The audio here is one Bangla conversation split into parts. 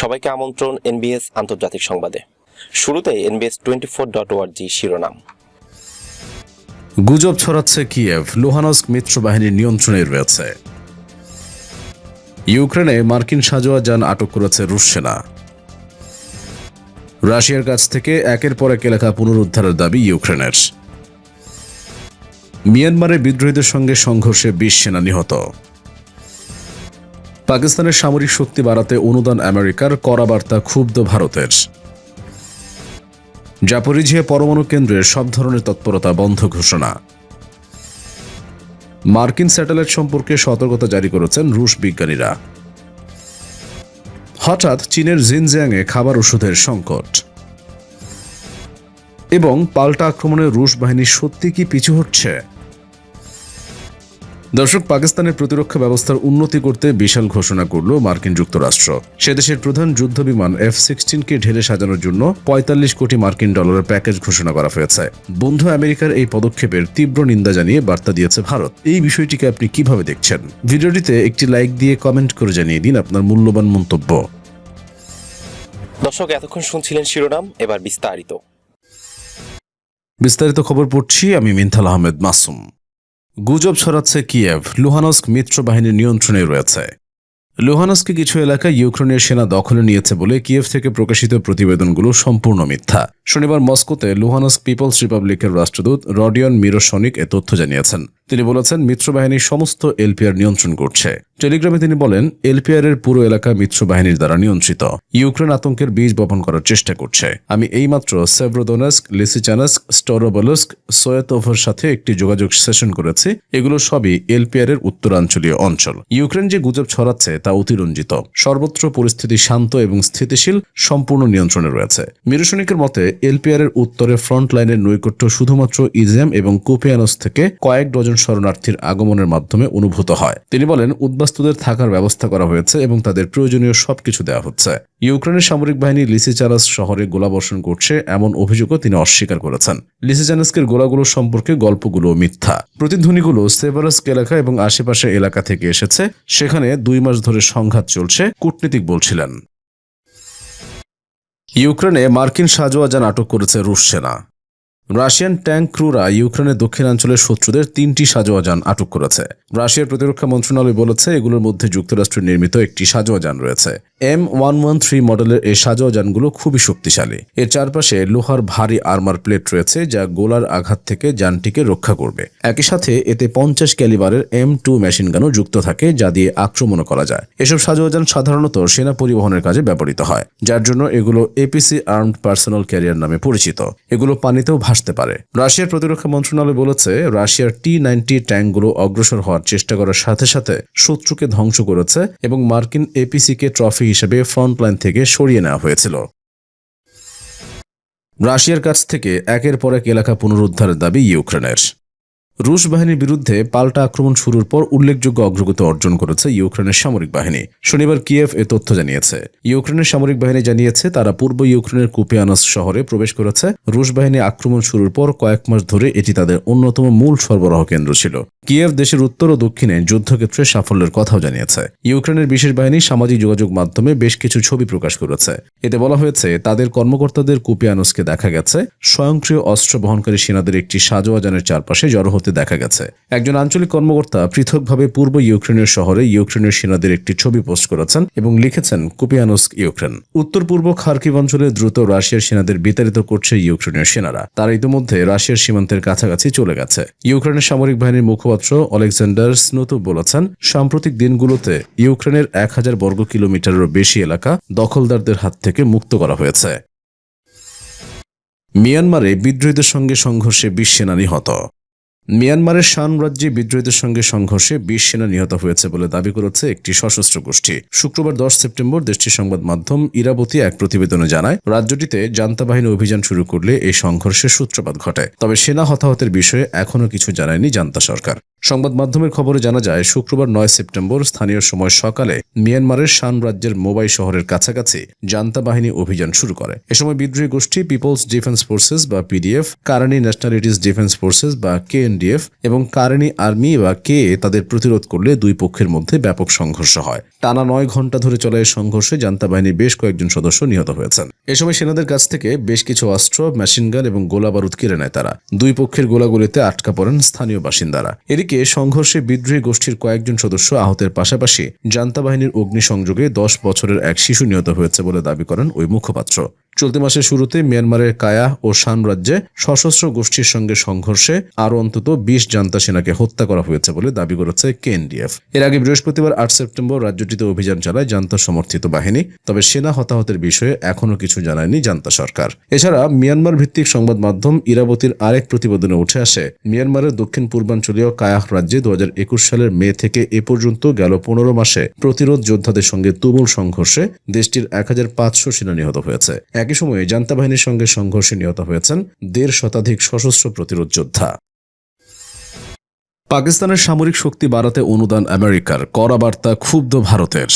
সবাইকে আমন্ত্রণ এনবিএস আন্তর্জাতিক সংবাদে। শুরুতে এনবিএস টোয়েন্টি ফোর ডট ওয়ার্জি শিরোনাম। গুজব ছড়াচ্ছে কিয়েভ লুহানস্ক মিত্র বাহিনীর নিয়ন্ত্রণে রয়েছে। ইউক্রেনে মার্কিন সাজোয়া যান আটক করেছে রুশ সেনা। রাশিয়ার কাছ থেকে একের পর এক এলাকা পুনরুদ্ধারের দাবি ইউক্রেনের। মিয়ানমারে বিদ্রোহীদের সঙ্গে সংঘর্ষে বিশ সেনা নিহত। পাকিস্তানের সামরিক শক্তি বাড়াতে অনুদান আমেরিকার কড়া বার্তা ক্ষুব্ধ ভারতের। জাপরিঝিয়া পরমাণু কেন্দ্রের সব ধরনের তৎপরতা বন্ধ ঘোষণা। মার্কিন স্যাটেলাইট সম্পর্কে সতর্কতা জারি করেছেন রুশ বিজ্ঞানীরা। হঠাৎ চীনের জিনজিয়াংয়ে খাবার ওষুধের সংকট। এবং পাল্টা আক্রমণে রুশ বাহিনী সত্যি কি পিছু হচ্ছে দর্শক পাকিস্তানের প্রতিরক্ষা ব্যবস্থার উন্নতি করতে বিশাল ঘোষণা করল মার্কিন যুক্তরাষ্ট্র। সে দেশের প্রধান যুদ্ধ বিমান এফ সিক্সটিনকে ঢেলে সাজানোর জন্য পঁয়তাল্লিশ কোটি মার্কিন ডলারের প্যাকেজ ঘোষণা করা হয়েছে। বন্ধু আমেরিকার এই পদক্ষেপের তীব্র নিন্দা জানিয়ে বার্তা দিয়েছে ভারত। এই বিষয়টিকে আপনি কীভাবে দেখছেন? ভিডিওটিতে একটি লাইক দিয়ে কমেন্ট করে জানিয়ে দিন আপনার মূল্যবান মন্তব্য। দর্শক এতক্ষণ শুনছিলেন শিরোনাম এবার বিস্তারিত। বিস্তারিত খবর পড়ছি আমি মিনথাল আহমেদ মাসুম। গুজব ছড়াচ্ছে কিয়েভ। লুহানস্ক মিত্র বাহিনীর নিয়ন্ত্রণে রয়েছে। লুহানস্কে কিছু এলাকায় ইউক্রেনের সেনা দখলে নিয়েছে বলে কিয়েভ থেকে প্রকাশিত প্রতিবেদনগুলো সম্পূর্ণ মিথ্যা। শনিবার মস্কোতে লুহানস্ক পিপলস রিপাবলিকের রাষ্ট্রদূত রডিয়ন মিরোসনিক এ তথ্য জানিয়েছেন। তিনি বলেছেন মিত্র বাহিনী সমস্ত এলপিআর নিয়ন্ত্রণ করছে। টেলিগ্রামে তিনি বলেন এলপিআর এর পুরো এলাকা মিত্র বাহিনীর দ্বারা নিয়ন্ত্রিত। ইউক্রেন আতঙ্কের বীজ বপন করার চেষ্টা করছে। আমি এইমাত্র সেভ্রোদোনাস্ক, লিসিচানাস্ক, স্টোরোবলস্ক সোয়েতোভের সাথে একটি যোগাযোগ সেশন করেছি। এগুলো সবই এলপিআর এর উত্তরাঞ্চলীয় অঞ্চল। ইউক্রেন যে গুজব ছড়াচ্ছে তা অতিরঞ্জিত। সর্বত্র পরিস্থিতি শান্ত এবং স্থিতিশীল, সম্পূর্ণ নিয়ন্ত্রণে রয়েছে। মিরোসনিকের মতে এলপিআর এর উত্তরে ফ্রন্ট লাইনের নৈকট্য শুধুমাত্র ইজেম এবং কুপিয়ানস থেকে কয়েক ডজন শরণার্থীর আগমনের মাধ্যমে অনুভূত হয়। তিনি বলেন, উদ্বাস্তুদের থাকার ব্যবস্থা করা হয়েছে এবং তাদের প্রয়োজনীয় সবকিছু দেওয়া হচ্ছে। ইউক্রেনের সামরিক বাহিনী লিসিচারাস শহরে গোলাবর্ষণ করছে, এমন অভিযোগও তিনি অস্বীকার করেছেন। লিসিচানাসকের গোলাগুলো সম্পর্কে গল্পগুলো মিথ্যা। প্রতিধ্বনিগুলো সেভারাস্ক এলাকা এবং আশেপাশে এলাকা থেকে এসেছে। সেখানে দুই মাস ধরে সংঘাত চলছে, কূটনীতিক বলছিলেন। ইউক্রেনে মার্কিন সাজোয়া যান আটক করেছে রুশ সেনা। রাশিয়ান ট্যাঙ্ক ক্রুরা ইউক্রেনের দক্ষিণাঞ্চলের শত্রুদের তিনটি সাজোয়াজান আটক করেছে। রাশিয়ার প্রতিরক্ষা মন্ত্রণালয় বলেছে, এগুলোর মধ্যে যুক্তরাষ্ট্রের নির্মিত একটি সাজোয়াজান রয়েছে। এম ওয়ান ওয়ান থ্রি মডেলের এই সাজোয়া যানগুলো খুবই শক্তিশালী। এর চারপাশে লোহার ভারী আর্মার প্লেট রয়েছে যা গোলার আঘাত থেকে যানটিকে রক্ষা করবে। একই সাথে এতে পঞ্চাশ ক্যালিবারের এম টু মেশিন গানও যুক্ত থাকে, যা দিয়ে আক্রমণও করা যায়। এসব সাজোয়া যান সাধারণত সেনা পরিবহনের কাজে ব্যবহৃত হয়, যার জন্য এগুলো এপিসি আর্মড পার্সোনাল ক্যারিয়ার নামে পরিচিত। এগুলো পানিতেও ভাসতে পারে। রাশিয়ার প্রতিরক্ষা মন্ত্রণালয় বলেছে, রাশিয়ার টি নাইনটি ট্যাঙ্কগুলো অগ্রসর হওয়ার চেষ্টা করার সাথে সাথে শত্রুকে ধ্বংস করেছে এবং মার্কিন এপিসিকে ট্রফি হিসেবে ফ্রন্টলাইন থেকে সরিয়ে নেওয়া হয়েছিল। রাশিয়ার কাছ থেকে একের পর এক এলাকা পুনরুদ্ধারের দাবি ইউক্রেনের। রুশ বাহিনীর বিরুদ্ধে পাল্টা আক্রমণ শুরুর পর উল্লেখযোগ্য অগ্রগতি অর্জন করেছে ইউক্রেনের সামরিক বাহিনী। শনিবার কিয়েভ এ তথ্য জানিয়েছে। ইউক্রেনের সামরিক বাহিনী জানিয়েছে, তারা পূর্ব ইউক্রেনের কুপিয়ানস শহরে প্রবেশ করেছে। রুশ বাহিনী আক্রমণ শুরুর পর কয়েক মাস ধরে এটি তাদের অন্যতম মূল সরবরাহ কেন্দ্র ছিল। কিয়েভ দেশের উত্তর ও দক্ষিণে যুদ্ধক্ষেত্রে সাফল্যের কথাও জানিয়েছে। ইউক্রেনের বিশেষ বাহিনী সামাজিক যোগাযোগ মাধ্যমে বেশ কিছু ছবি প্রকাশ করেছে। এতে বলা হয়েছে, তাদের কর্মকর্তাদের কুপিয়ানসকে দেখা গেছে। স্বয়ংক্রিয় অস্ত্র বহনকারী সেনাদের একটি সাজোয়া যানের চারপাশে জড়ো হতে দেখা গেছে। একজন আঞ্চলিক কর্মকর্তা পৃথকভাবে পূর্ব ইউক্রেনের শহরে ইউক্রেনের সেনাদের একটি ছবি পোস্ট করেছেন এবং লিখেছেন, কুপিয়ানস্ক, ইউক্রেন। উত্তর পূর্ব খার্কিভ অঞ্চলে দ্রুত রাশিয়ার সেনাদের বিতাড়িত করছে ইউক্রেনের সেনারা। তারা ইতিমধ্যে রাশিয়ার সীমান্তের কাছাকাছি চলে গেছে। ইউক্রেনের সামরিক বাহিনীর মুখপাত্র অলেকজান্ডার স্নোতো বলেছেন, সাম্প্রতিক দিনগুলোতে ইউক্রেনের এক হাজার বর্গ কিলোমিটারেরও বেশি এলাকা দখলদারদের হাত থেকে মুক্ত করা হয়েছে। মিয়ানমারে বিদ্রোহীদের সঙ্গে সংঘর্ষে বিশ সেনা নিহত। মিয়ানমারের শান রাজ্যে বিদ্রোহীদের সঙ্গে সংঘর্ষে বিশ সেনা নিহত হয়েছে বলে দাবি করেছে একটি সশস্ত্র গোষ্ঠী। শুক্রবার দশ সেপ্টেম্বর দেশটির সংবাদ মাধ্যম ইরাবতী এক প্রতিবেদনে জানায়, রাজ্যটিতে জান্তা বাহিনী অভিযান শুরু করলে এই সংঘর্ষের সূত্রপাত ঘটে। তবে সেনা হতাহতের বিষয়ে এখনও কিছু জানায়নি জান্তা সরকার। সংবাদ মাধ্যমের খবরে জানা যায়, শুক্রবার নয় সেপ্টেম্বর স্থানীয় সময় সকালে মিয়ানমারের শান রাজ্যের মোবাই শহরের কাছাকাছি জান্তা বাহিনী অভিযান শুরু করে। এ সময় বিদ্রোহী গোষ্ঠী পিপলস ডিফেন্স ফোর্সেস বা PDF, Karenni nationalities defence forces বা কেএনডিএফ এবং কারানি আর্মি বা কে তাদের প্রতিরোধ করলে দুই পক্ষের মধ্যে ব্যাপক সংঘর্ষ হয়। টানা নয় ঘণ্টা ধরে চলা এই সংঘর্ষে জান্তা বাহিনীর বেশ কয়েকজন সদস্য নিহত হয়েছেন। এ সময় সেনাদের কাছ থেকে বেশ কিছু অস্ত্র মেশিনগান এবং গোলা বারুদ কেড়ে নেয় তারা। দুই পক্ষের গোলাগুলিতে আটকা পড়েন স্থানীয় বাসিন্দারা। এদিকে সংঘর্ষে বিদ্রোহী গোষ্ঠীর কয়েকজন সদস্য আহতের পাশাপাশি জান্তা বাহিনীর অগ্নিসংযোগে দশ বছরের এক শিশু নিহত হয়েছে বলে দাবি করেন ওই মুখপাত্র। চলতি মাসের শুরুতে মিয়ানমারের কায়া ও শান রাজ্যে সশস্ত্র গোষ্ঠীর সঙ্গে সংঘর্ষে আরও অন্তত বিশ জান্তা সেনাকে হত্যা করা হয়েছে বলে দাবি করেছে কেএনডিএফ। এর আগে বৃহস্পতিবার আট সেপ্টেম্বর রাজ্যটিতে অভিযান চালায় জান্তা সমর্থিত বাহিনী, তবে সেনা হতাহতের বিষয়ে এখনও কিছু জানায়নি জান্তা সরকার। এছাড়া মিয়ানমার ভিত্তিক সংবাদ মাধ্যম ইরাবতীর আরেক প্রতিবেদনে উঠে আসে, মিয়ানমারের দক্ষিণ পূর্বাঞ্চলীয় কায়াহ রাজ্যে দু হাজার একুশ সালের মে থেকে এ পর্যন্ত গেল পনেরো মাসে প্রতিরোধ যোদ্ধাদের সঙ্গে তুমুল সংঘর্ষে দেশটির এক হাজার পাঁচশো সেনা নিহত হয়েছে। একই সময়ে জান্তা বাহিনীর সঙ্গে সংঘর্ষে নিহত হয়েছেন দেড় শতাধিক সশস্ত্র প্রতিরোধ যোদ্ধা। পাকিস্তানের সামরিক শক্তি বাড়াতে অনুদান আমেরিকার। করা বার্তা, ক্ষুব্ধ ভারতের।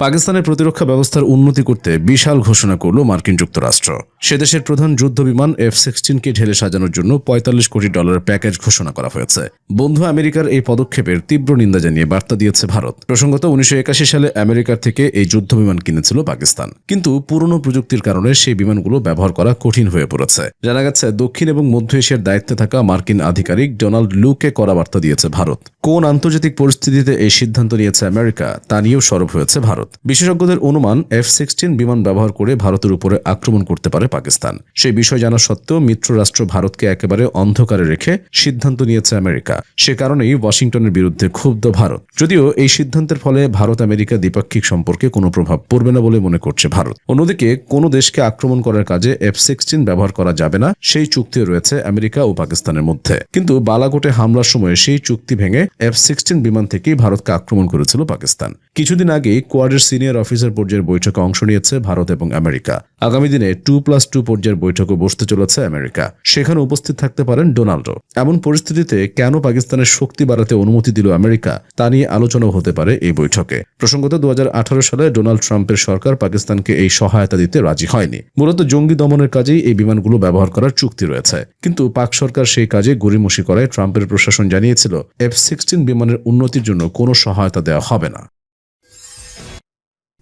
পাকিস্তানের প্রতিরক্ষা ব্যবস্থার উন্নতি করতে বিশাল ঘোষণা করল মার্কিন যুক্তরাষ্ট্র। সে দেশের প্রধান যুদ্ধ বিমান এফ সিক্সটিনকে ঢেলে সাজানোর জন্য পঁয়তাল্লিশ কোটি ডলারের প্যাকেজ ঘোষণা করা হয়েছে। বন্ধু আমেরিকার এই পদক্ষেপের তীব্র নিন্দা জানিয়ে বার্তা দিয়েছে ভারত। প্রসঙ্গত, উনিশশো একাশি সালে আমেরিকার থেকে এই যুদ্ধ বিমান কিনেছিল পাকিস্তান। কিন্তু পুরনো প্রযুক্তির কারণে সেই বিমানগুলো ব্যবহার করা কঠিন হয়ে পড়েছে। জানা গেছে, দক্ষিণ এবং মধ্য এশিয়ার দায়িত্বে থাকা মার্কিন আধিকারিক ডোনাল্ড লুকে করা বার্তা দিয়েছে ভারত। কোন আন্তর্জাতিক পরিস্থিতিতে এই সিদ্ধান্ত নিয়েছে আমেরিকা, তা নিয়েও সরব হয়েছে ভারত। বিশেষজ্ঞদের অনুমান এফ সিক্সটিন বিমান ব্যবহার করে ভারতের উপরে আক্রমণ করতে পারে পাকিস্তান। সেই বিষয় জানা সত্ত্বেও মিত্র রাষ্ট্র ভারতকে একেবারে অন্ধকারে রেখে সিদ্ধান্ত নিয়েছে আমেরিকা। সে কারণেই ওয়াশিংটনের বিরুদ্ধে ক্ষুব্ধ ভারত। যদিও এই সিদ্ধান্তের ফলে ভারত আমেরিকা দ্বিপাক্ষিক সম্পর্কে কোনো প্রভাব পড়বে না বলে মনে করছে ভারত। অন্যদিকে কোনো দেশকে আক্রমণ করার কাজে এফ সিক্সটিন ব্যবহার করা যাবে না, সেই চুক্তিও রয়েছে আমেরিকা ও পাকিস্তানের মধ্যে। কিন্তু বালাকোটে হামলার সময় সেই চুক্তি ভেঙে এফ সিক্সটিন বিমান থেকেই ভারতকে আক্রমণ করেছিল পাকিস্তান। কিছুদিন আগেই কোয়াডের সিনিয়র অফিসার পর্যায়ের বৈঠকে অংশ নিয়েছে ভারত এবং আমেরিকা। আগামী দিনে টু প্লাস টু পর্যায়ের বৈঠকে বসতে চলেছে আমেরিকা। সেখানে উপস্থিত থাকতে পারেন ডোনাল্ডো। এমন পরিস্থিতিতে কেন পাকিস্তানের শক্তি বাড়াতে অনুমতি দিল আমেরিকা, তা নিয়ে আলোচনাও হতে পারে এই বৈঠকে। প্রসঙ্গত দু হাজার আঠারো সালে ডোনাল্ড ট্রাম্পের সরকার পাকিস্তানকে এই সহায়তা দিতে রাজি হয়নি। মূলত জঙ্গি দমনের কাজেই এই বিমানগুলো ব্যবহার করার চুক্তি রয়েছে। কিন্তু পাক সরকার সেই কাজে গড়িমসি করায় ট্রাম্পের প্রশাসন জানিয়েছিল এফ সিক্সটিন বিমানের উন্নতির জন্য কোনো সহায়তা দেওয়া হবে না।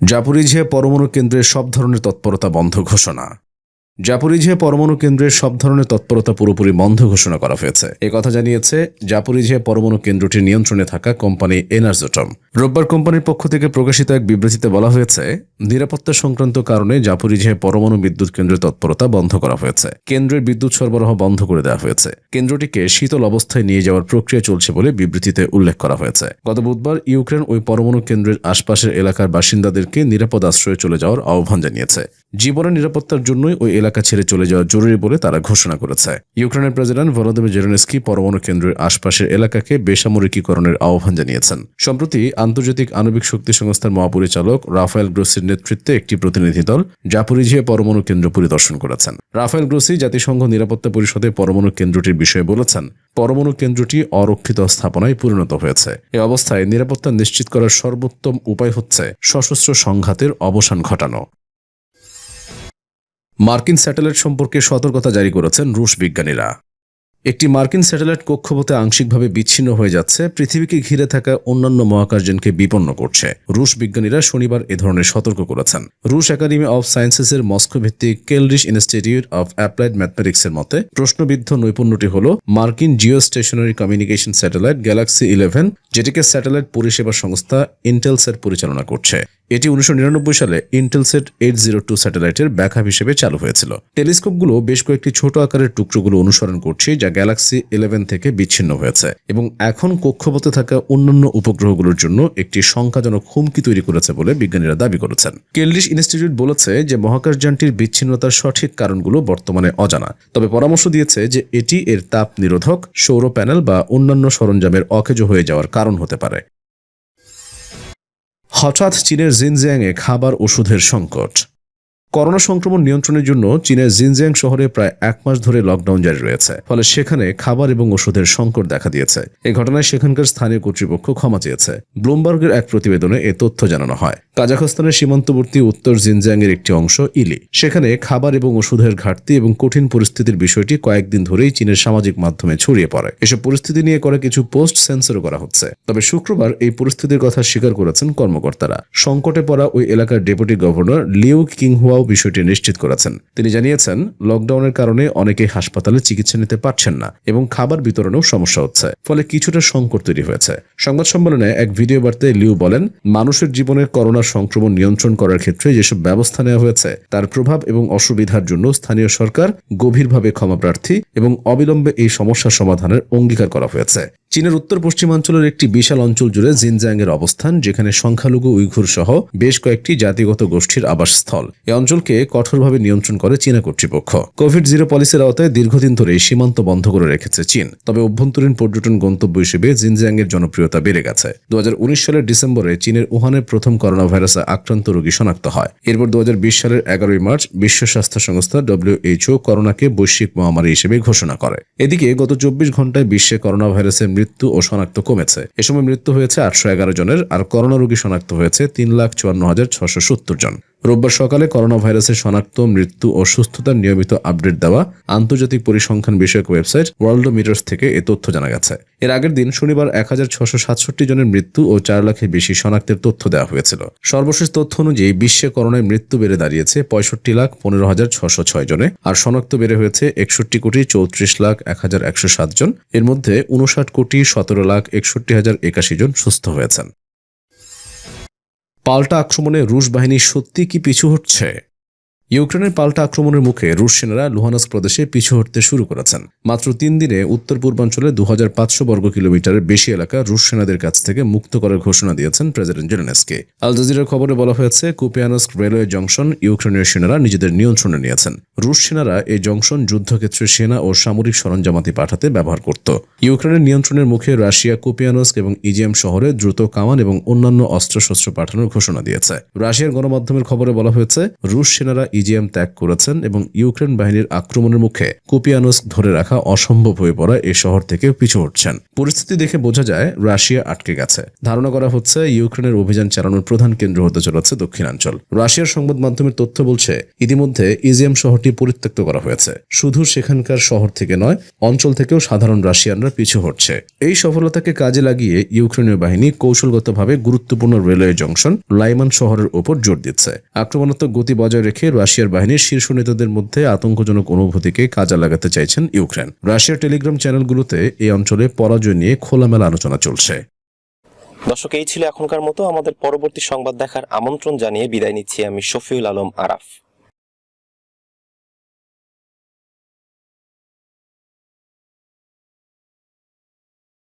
জাপুরিঝিয়া পরমাণু কেন্দ্রে সব ধরনের তৎপরতা বন্ধ ঘোষণা। জাপুরিঝিয়া পরমাণু কেন্দ্রের সব ধরনের তৎপরতা পুরোপুরি বন্ধ ঘোষণা করা হয়েছে। কথা জানিয়েছে জাপুরিঝিয়া পরমাণু কেন্দ্রটির নিয়ন্ত্রণে থাকা কোম্পানি এনার্জোটম। রোববার কোম্পানির পক্ষ থেকে প্রকাশিত এক বিবৃতিতে বলা হয়েছে, নিরাপত্তা সংক্রান্ত কারণে জাপুরিঝিয়া পরমাণু বিদ্যুৎ কেন্দ্রের তৎপরতা বন্ধ করা হয়েছে। কেন্দ্রের বিদ্যুৎ সরবরাহ বন্ধ করে দেওয়া হয়েছে। কেন্দ্রটিকে শীতল অবস্থায় নিয়ে যাওয়ার প্রক্রিয়া চলছে বলে বিবৃতিতে উল্লেখ করা হয়েছে। গত বুধবার ইউক্রেন ওই পরমাণু কেন্দ্রের আশপাশের এলাকার বাসিন্দাদেরকে নিরাপদ আশ্রয়ে চলে যাওয়ার আহ্বান জানিয়েছে। জীবনের নিরাপত্তার জন্যই ওই এলাকা ছেড়ে চলে যাওয়া জরুরি বলে তারা ঘোষণা করেছে। ইউক্রেনের প্রেসিডেন্ট ভলোদিমির জেলেনস্কি পরমাণু কেন্দ্রের আশপাশের এলাকাকে বেসামরিকীকরণের আহ্বান জানিয়েছেন। সম্প্রতি আন্তর্জাতিক আণবিক শক্তি সংস্থার মহাপরিচালক রাফায়েল গ্রোসির নেতৃত্বে একটি প্রতিনিধি দল জাপুরিঝিয়া পরমাণু কেন্দ্র পরিদর্শন করেছেন। রাফায়েল গ্রোসি জাতিসংঘ নিরাপত্তা পরিষদে পরমাণু কেন্দ্রটির বিষয়ে বলেছেন, পরমাণু কেন্দ্রটি অরক্ষিত স্থাপনায় পরিণত হয়েছে। এ অবস্থায় নিরাপত্তা নিশ্চিত করার সর্বোত্তম উপায় হচ্ছে সশস্ত্র সংঘাতের অবসান ঘটানো। মার্কিন স্যাটেলাইট সম্পর্কে সতর্কতা জারি করেছেন রুশ বিজ্ঞানীরা। একটি মার্কিন স্যাটেলাইট কক্ষপথে আংশিকভাবে বিচ্ছিন্ন হয়ে যাচ্ছে, পৃথিবীকে ঘিরে থাকা অন্যান্য মহাকাশযানকে বিপন্ন করছে। রুশ বিজ্ঞানীরা শনিবার এ ধরনের সতর্ক করেছেন। রুশ একাডেমি অফ সায়েন্সেসের মস্কো ভিত্তিক কেলরিশ ইনস্টিটিউট অফ অ্যাপ্লাইড ম্যাথমেটিক্সের মতে, প্রশ্নবিদ্ধ নৈপুণ্যটি হল মার্কিন geostationary communication satellite galaxy eleven, যেটিকে স্যাটেলাইট পরিষেবা সংস্থা ইন্টেলসের পরিচালনা করছে। এটি উনিশশো নিরানব্বই সালে ইন্টেলসেট এইট জিরো টু স্যাটেলাইটের ব্যাকআপ হিসেবে চালু হয়েছিল। টেলিস্কোপগুলো বেশ কয়েকটি ছোট আকারের টুকরোগুলো অনুসরণ করছে, যা গ্যালাক্সি ইলেভেন থেকে বিচ্ছিন্ন হয়েছে এবং এখন কক্ষপথে থাকা অন্যান্য উপগ্রহগুলোর জন্য একটি সংখ্যাজনক হুমকি তৈরি করেছে বলে বিজ্ঞানীরা দাবি করেছেন। কেলরিশ ইনস্টিটিউট বলেছে যে মহাকাশযানটির বিচ্ছিন্নতার সঠিক কারণগুলো বর্তমানে অজানা। তবে পরামর্শ দিয়েছে যে এটি এর তাপ নিরোধক সৌর প্যানেল বা অন্যান্য সরঞ্জামের অকেজ হয়ে যাওয়ার কারণ হতে পারে। হঠাৎ চীনের জিনজিয়াংয়ে খাবার ওষুধের সংকট। করোনা সংক্রমণ নিয়ন্ত্রণের জন্য চীনের জিনজিয়াং শহরে প্রায় এক মাস ধরে লকডাউন জারি রয়েছে। ফলে সেখানে খাবার এবং ওষুধের সংকট দেখা দিয়েছে। এই ঘটনায় সেখানকার স্থানীয় কর্তৃপক্ষ ক্ষমা চেয়েছে। ব্লুমবার্গের এক প্রতিবেদনে এ তথ্য জানানো হয়। কাজাখস্তানের সীমান্তবর্তী উত্তর জিনজিয়াং এর একটি অংশ, ইলি। সেখানে খাবার এবং ওষুধের ঘাটতি এবং কঠিন পরিস্থিতির বিষয়টি কয়েকদিন ধরেই চীনের সামাজিক মাধ্যমে ছড়িয়ে পড়ে। এসব পরিস্থিতি নিয়ে করা কিছু পোস্ট সেন্সরও করা হচ্ছে। তবে শুক্রবার এই পরিস্থিতির কথা স্বীকার করেছেন কর্মকর্তারা। সংকটে পড়া ওই এলাকার ডেপুটি গভর্নর লিউ কিংহুয়াও বিষয়টি নিশ্চিত করেছেন। তিনি জানিয়েছেন, লকডাউনের কারণে অনেকেই হাসপাতালে চিকিৎসা নিতে পারছেন না এবং খাবার বিতরণেও সমস্যা হচ্ছে, ফলে কিছুটা সংকট তৈরি হয়েছে। সংবাদ সম্মেলনে এক ভিডিও বার্তায় লিউ বলেন, মানুষের জীবনে করোনা সংক্রমণ নিয়ন্ত্রণ করার ক্ষেত্রে যেসব ব্যবস্থা নেওয়া হয়েছে, তার প্রভাব এবং অসুবিধার জন্য স্থানীয় সরকার গভীরভাবে ক্ষমাপ্রার্থী এবং অবিলম্বে এই সমস্যার সমাধানের অঙ্গীকার করা হয়েছে। চীনের উত্তর পশ্চিমাঞ্চলের একটি বিশাল অঞ্চল জুড়ে জিনজাং এর অবস্থান, যেখানে সংখ্যালঘু উইঘুর সহ বেশ কয়েকটি জাতিগত গোষ্ঠীর আবাসস্থল। এই অঞ্চলকে কঠোরভাবে নিয়ন্ত্রণ করে চীনা কর্তৃপক্ষ। কোভিড জিরো পলিসির আওতায় দীর্ঘদিন ধরে সীমান্ত বন্ধ করে রেখেছে চীন। তবে অভ্যন্তরীণ পর্যটন গন্তব্য হিসেবে জিনজিয়াং এর জনপ্রিয়তা বেড়ে গেছে। দু হাজার উনিশ সালের ডিসেম্বরে চীনের উহানের প্রথম করোনা ভাইরাসে আক্রান্ত রোগী শনাক্ত হয়। এরপর দু হাজার বিশ সালের এগারোই মার্চ বিশ্ব স্বাস্থ্য সংস্থা ডব্লিউএইচও করোনাকে বৈশ্বিক মহামারী হিসেবে ঘোষণা করে। এদিকে গত চব্বিশ ঘন্টায় বিশ্বে করোনা ভাইরাসের মৃত্যু ও শনাক্ত কমেছে। এ সময় মৃত্যু হয়েছে আটশো এগারো জনের আর করোনা রোগী শনাক্ত হয়েছে তিন লাখ চুয়ান্ন হাজার ছশো সত্তর জন। রোববার সকালে করোনা ভাইরাসের শনাক্ত, মৃত্যু ও সুস্থতার নিয়মিত আপডেট দেওয়া আন্তর্জাতিক পরিসংখ্যান বিষয়ক ওয়েবসাইট ওয়ার্ল্ড মিটার্স থেকে এ তথ্য জানা গেছে। এর আগের দিন শনিবার এক জনের মৃত্যু ও চার লাখের বেশি শনাক্তের তথ্য দেওয়া হয়েছিল। সর্বশেষ তথ্য অনুযায়ী বিশ্বে করোনায় মৃত্যু বেড়ে দাঁড়িয়েছে পঁয়ষট্টি লাখ পনেরো হাজার ছশো ছয় জনে আর শনাক্ত বেড়ে হয়েছে একষট্টি কোটি চৌত্রিশ লাখ এক হাজার একশো সাত জন। এর মধ্যে উনষাট কোটি সতেরো লাখ একষট্টি হাজার একাশি জন সুস্থ হয়েছেন। পাল্টা আক্রমণে রুশ বাহিনী সত্যি কি পিছু হটছে? ইউক্রেনের পাল্টা আক্রমণের মুখে রুশ সেনারা লুহানস্ক প্রদেশে পিছু হটতে শুরু করেছেন। মাত্র তিন দিনে উত্তর পূর্বাঞ্চলে দু বর্গ কিলোমিটারের বেশি এলাকা রুশ সেনাদের কাছ থেকে মুক্ত করার ঘোষণা দিয়েছেন প্রেসিডেন্ট জেলেনস্কি। আল জাজিরার খবরে বলা হয়েছে, কুপিয়ানস্ক রেলওয়ে জংশন ইউক্রেনের সেনারা নিজেদের নিয়ন্ত্রণে নিয়েছেন। রুশ সেনারা এই জংশন যুদ্ধক্ষেত্রে সেনা ও সামরিক সরঞ্জামাতি পাঠাতে ব্যবহার করত। ইউক্রেনের নিয়ন্ত্রণের মুখে রাশিয়া, কুপিয়ানস্ক এবং ইজিএম শহরে দ্রুত কামান এবং অন্যান্য অস্ত্রশস্ত্র পাঠানোর ঘোষণা দিয়েছে। রাশিয়ার গণমাধ্যমের খবরে বলা হয়েছে, রুশ সেনারা ইজিএম ত্যাগ করেছেন এবং ইউক্রেন বাহিনীর আক্রমণের মুখে কুপিয়ানস্ক ধরে রাখা অসম্ভব হয়ে পড়া এই শহর থেকে পিছু হটছেন। পরিস্থিতি দেখে বোঝা যায় রাশিয়া আটকে গেছে। ধারণা করা হচ্ছে ইউক্রেনের অভিযান চালানোর প্রধান কেন্দ্র হতে চলেছে দক্ষিণাঞ্চল। রাশিয়ার সংবাদ মাধ্যমের তথ্য বলছে, ইতিমধ্যে ইজিএম শহরটি পরিত্যক্ত করা হয়েছে। শুধু সেখানকার শহর থেকে নয়, অঞ্চল থেকেও সাধারণ রাশিয়ানরা পিছু হটছে। এই সফলতাকে কাজে লাগিয়ে ইউক্রেনীয় বাহিনী কৌশলগতভাবে গুরুত্বপূর্ণ রেলওয়ে জংশন লাইমান শহরের উপর জোর দিচ্ছে। আক্রমণাত্মক গতি বজায় রেখে রাশিয়ার বাহিনীর শীর্ষ নেতাদের মধ্যে আতঙ্কজনক অনুভূতিকে কাজে লাগাতে চাইছেন ইউক্রেন। রাশিয়ার টেলিগ্রাম চ্যানেলগুলোতে এই অঞ্চলে পরাজয় নিয়ে খোলামেলা আলোচনা চলছে। দর্শক, এই ছিল এখনকার মতো। আমাদের পরবর্তী সংবাদ দেখার আমন্ত্রণ জানিয়ে বিদায় নিচ্ছি আমি শফিউল আলম আরাফ।